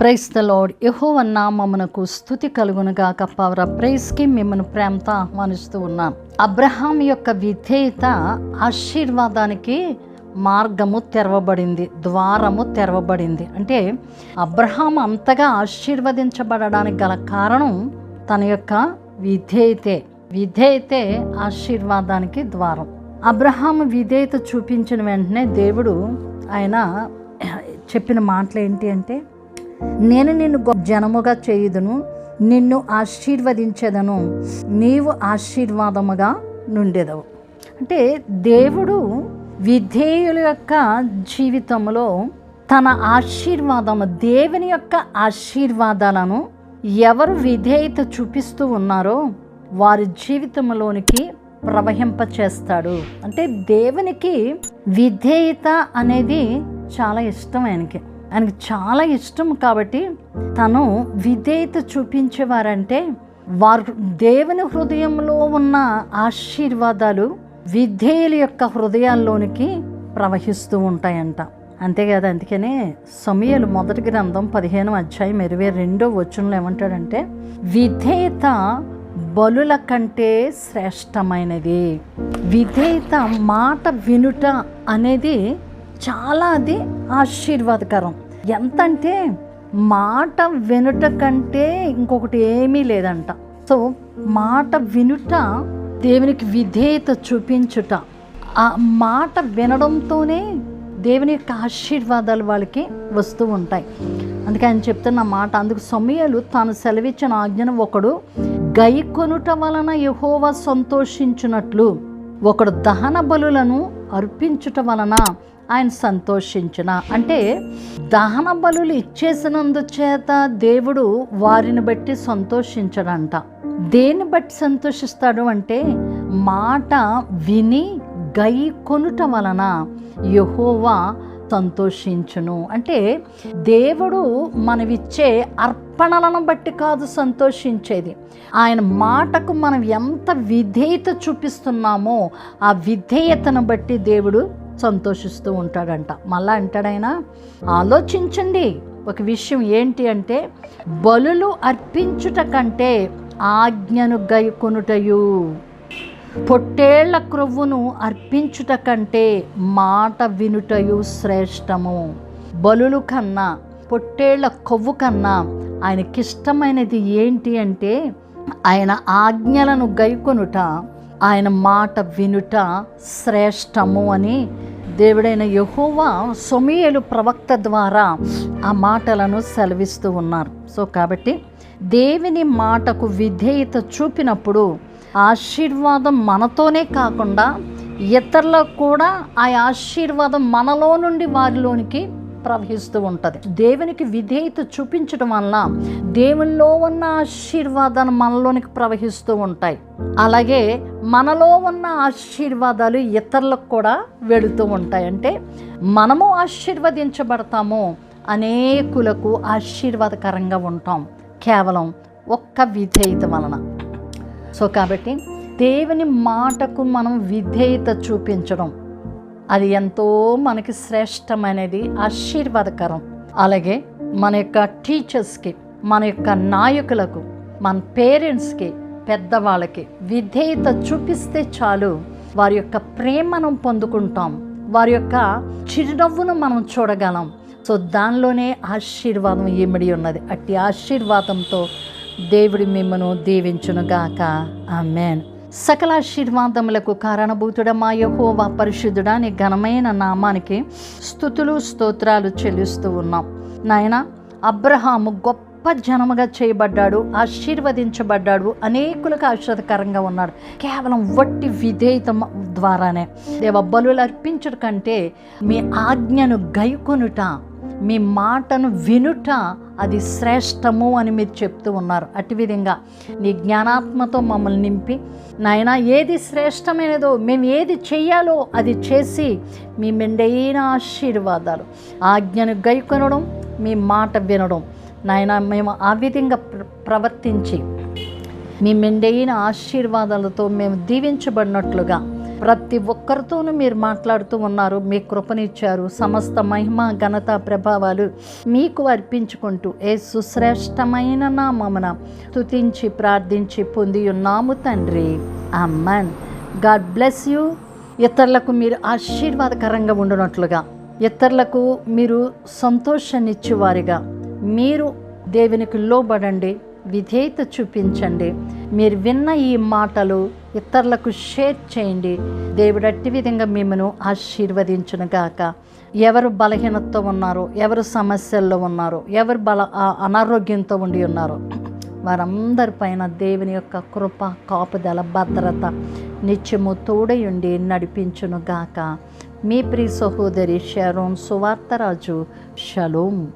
Price the lord. యహోవ నామమునకు స్థుతి కలుగునుగాక పవర ప్రైస్కి మిమ్మల్ని ప్రేమతో ఆహ్వానిస్తూ ఉన్నాను అబ్రహాం యొక్క విధేయత ఆశీర్వాదానికి మార్గము తెరవబడింది ద్వారము తెరవబడింది. అంటే అబ్రహాం అంతగా ఆశీర్వదించబడడానికి గల కారణం తన యొక్క విధేయతే. విధేయతే ఆశీర్వాదానికి ద్వారం. అబ్రహాం విధేయత చూపించిన వెంటనే దేవుడు ఆయన చెప్పిన మాటలు ఏంటి అంటే నేను నిన్ను గొప్ప జనముగా చేయుదును నిన్ను ఆశీర్వదించేదను. నీవు ఆశీర్వాదముగా నుండెదవు. అంటే దేవుడు విధేయుల యొక్క జీవితంలో తన ఆశీర్వాదము దేవుని యొక్క ఆశీర్వాదాలను ఎవరు విధేయత చూపిస్తూ ఉన్నారో వారి జీవితంలోనికి ప్రవహింపచేస్తాడు. అంటే దేవునికి విధేయత అనేది చాలా ఇష్టం ఆయనకి. ఆయనకి చాలా ఇష్టం కాబట్టి తను విధేయత చూపించేవారంటే వారు దేవుని హృదయంలో ఉన్న ఆశీర్వాదాలు విధేయుల యొక్క హృదయాల్లోనికి ప్రవహిస్తూ ఉంటాయంట. అంతేకాదు అందుకనే సమయలు మొదటి గ్రంథం పదిహేను అధ్యాయం ఇరవై రెండో వచనంలో ఏమంటాడంటే విధేయత బలుల కంటే శ్రేష్టమైనది. విధేయత మాట వినుట అనేది చాలా అది ఆశీర్వాదకరం. ఎంత అంటే మాట వినుట కంటే ఇంకొకటి ఏమీ లేదంట. సో మాట వినుట దేవునికి విధేయత చూపించుట. ఆ మాట వినడంతోనే దేవుని యొక్క ఆశీర్వాదాలు వాళ్ళకి వస్తూ ఉంటాయి. అందుకే ఆయన చెప్తున్న మాట అందుకు సమయాలు తాను సెలవిచ్చిన ఆజ్ఞను ఒకడు గై కొనుట వలన యహోవా సంతోషించున్నట్లు ఒకడు దహన బలులను అర్పించుట వలన ఆయన సంతోషించిన. అంటే దహన బలులు ఇచ్చేసినందు చేత దేవుడు వారిని బట్టి సంతోషించడంట. దేన్ని బట్టి సంతోషిస్తాడు అంటే మాట విని గై కొనుట వలన యహోవా సంతోషించును. అంటే దేవుడు మనవిచ్చే అర్పణలను బట్టి కాదు సంతోషించేది. ఆయన మాటకు మనం ఎంత విధేయత చూపిస్తున్నామో ఆ విధేయతను బట్టి దేవుడు సంతోషిస్తూ ఉంటాడంట. మళ్ళా అంటాడైనా ఆలోచించండి ఒక విషయం ఏంటి అంటే బలులు అర్పించుట కంటే ఆజ్ఞను గైకొనుటయు. పొట్టేళ్ళ క్రొవ్వును అర్పించుట కంటే మాట వినుటయు శ్రేష్టము. బలులు కన్నా పొట్టేళ్ళ కొవ్వు కన్నా ఆయనకిష్టమైనది ఏంటి అంటే ఆయన ఆజ్ఞలను గైకొనుట ఆయన మాట వినుట శ్రేష్టము అని దేవుడైన యహోవా సొమియలు ప్రవక్త ద్వారా ఆ మాటలను సెలవిస్తూ ఉన్నారు. సో కాబట్టి దేవుని మాటకు విధేయత చూపినప్పుడు ఆశీర్వాదం మనతోనే కాకుండా ఇతరులకు కూడా ఆ ఆశీర్వాదం మనలో నుండి వారిలోనికి ప్రవహిస్తూ ఉంటుంది. దేవునికి విధేయత చూపించడం వల్ల దేవునిలో ఉన్న ఆశీర్వాదాలు మనలోనికి ప్రవహిస్తూ ఉంటాయి. అలాగే మనలో ఉన్న ఆశీర్వాదాలు ఇతరులకు కూడా వెళుతూ ఉంటాయి. అంటే మనము ఆశీర్వదించబడతాము అనేకులకు ఆశీర్వాదకరంగా ఉంటాం. కేవలం ఒక్క విధేయత వలన. సో కాబట్టి దేవుని మాటకు మనం విధేయత చూపించడం అది ఎంతో మనకి శ్రేష్టమైనది ఆశీర్వాదకరం. అలాగే మన యొక్క టీచర్స్కి మన యొక్క నాయకులకు మన పేరెంట్స్కి పెద్దవాళ్ళకి విధేయత చూపిస్తే చాలు. వారి యొక్క ప్రేమను పొందుకుంటాం. వారి యొక్క చిరునవ్వును మనం చూడగలం. సో దానిలోనే ఆశీర్వాదం ఇమిడి ఉన్నది. అట్టి ఆశీర్వాదంతో దేవుడి మిమ్మను దీవించునుగాక. ఆమెన్. సకల ఆశీర్వాదములకు కారణభూతుడమా యహోవా పరిశుద్ధుడా నీ ఘనమైన నామానికి స్థుతులు స్తోత్రాలు చెల్లిస్తూ ఉన్నాం. నాయన అబ్రహాము గొప్ప జనముగా చేయబడ్డాడు ఆశీర్వదించబడ్డాడు అనేకులకు ఆశీర్వదకరంగా ఉన్నాడు. కేవలం వట్టి విధేయత ద్వారానే. దేవ బలులు అర్పించడం కంటే మీ ఆజ్ఞను గైకొనుట మీ మాటను వినుట అది శ్రేష్టము అని మీరు చెప్తూ ఉన్నారు. అటు విధంగా నీ జ్ఞానాత్మతో మమ్మల్ని నింపి నాయన ఏది శ్రేష్టమైనదో మేము ఏది చెయ్యాలో అది చేసి మీ మెండైన ఆశీర్వాదాలు. ఆజ్ఞను గైకొనడం మీ మాట వినడం. నాయన మేము ఆ విధంగా ప్ర ప్రవర్తించి మీ మెండైన ఆశీర్వాదాలతో మేము దీవించబడినట్లుగా ప్రతి ఒక్కరితోనూ మీరు మాట్లాడుతూ ఉన్నారు మీ కృపనిచ్చారు సమస్త మహిమ ఘనత ప్రభావాలు మీకు అర్పించుకుంటూ ఏ సుశ్రేష్టమైన నామమున స్తుతించి ప్రార్థించి పొంది ఉన్నాము తండ్రి. Amen God bless you. ఇతరులకు మీరు ఆశీర్వాదకరంగా ఉండునట్లుగా ఇతరులకు మీరు సంతోషాన్నిచ్చేవారిగా. మీరు దేవునికి లోబడండి విధేయత చూపించండి. మీరు విన్న ఈ మాటలు ఇతరులకు షేర్ చేయండి. దేవుడు అట్టి విధంగా మిమ్మను ఆశీర్వదించును గాక ఎవరు బలహీనతతో ఉన్నారో ఎవరు సమస్యల్లో ఉన్నారో ఎవరు బల ఆ- అనారోగ్యంతో ఉండి ఉన్నారో వారందరిపైన దేవుని యొక్క కృప కాపుదల భద్రత నిత్యము తోడై ఉండి నడిపించును గాక మీ ప్రియ సహోదరి షరోన్ సువార్తరాజు షలోం.